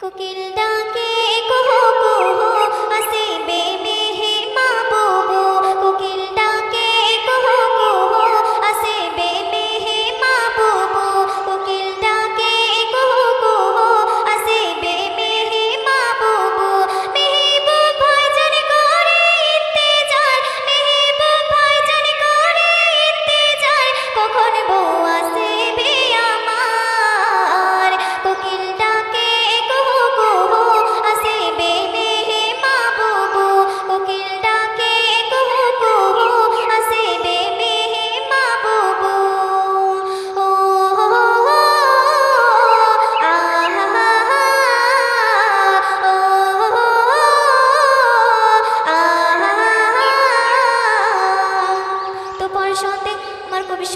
কোকিল ডাক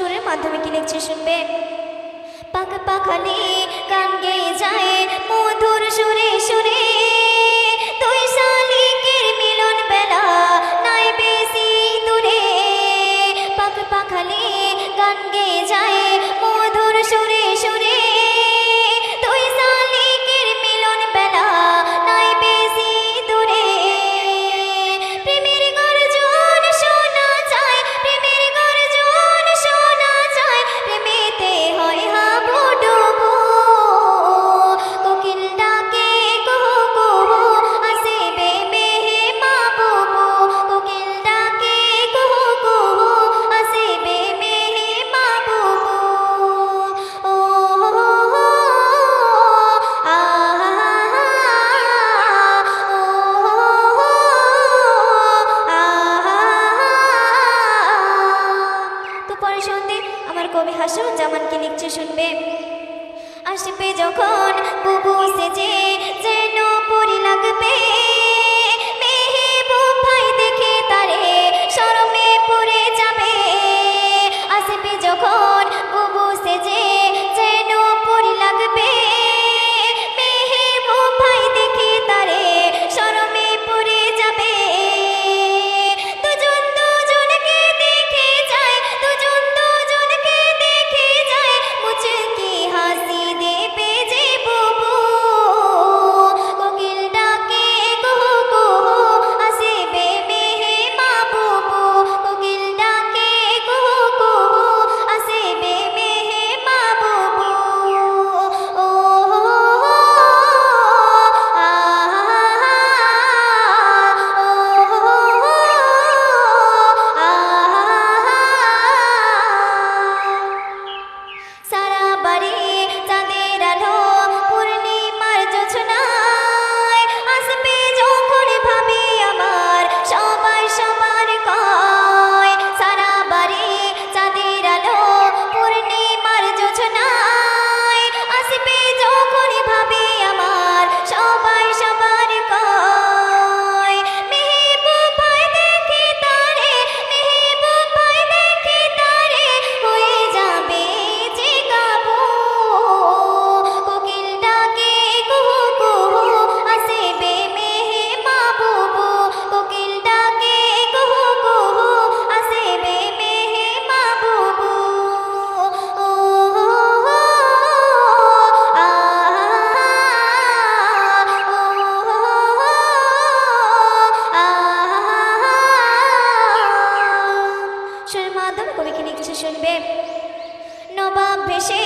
সুরের মাধ্যমে কি লিখছে শুনবে? পাকা পাখালি গান গেয়ে যায় মধুর সুরে সুরে। হাসুর জামানকে লিখছে শুনবে? আসবে যখন বুবু সেজে শুনবে। নবাব ভেসে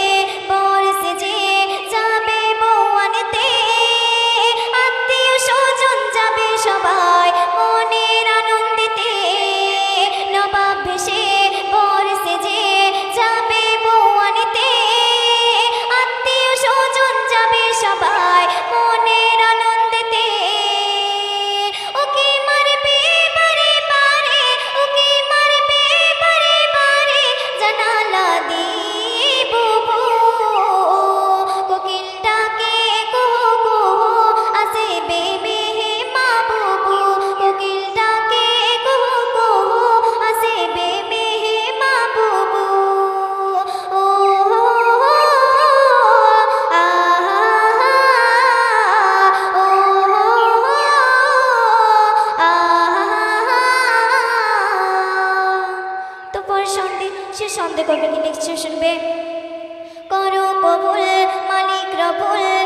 রবুল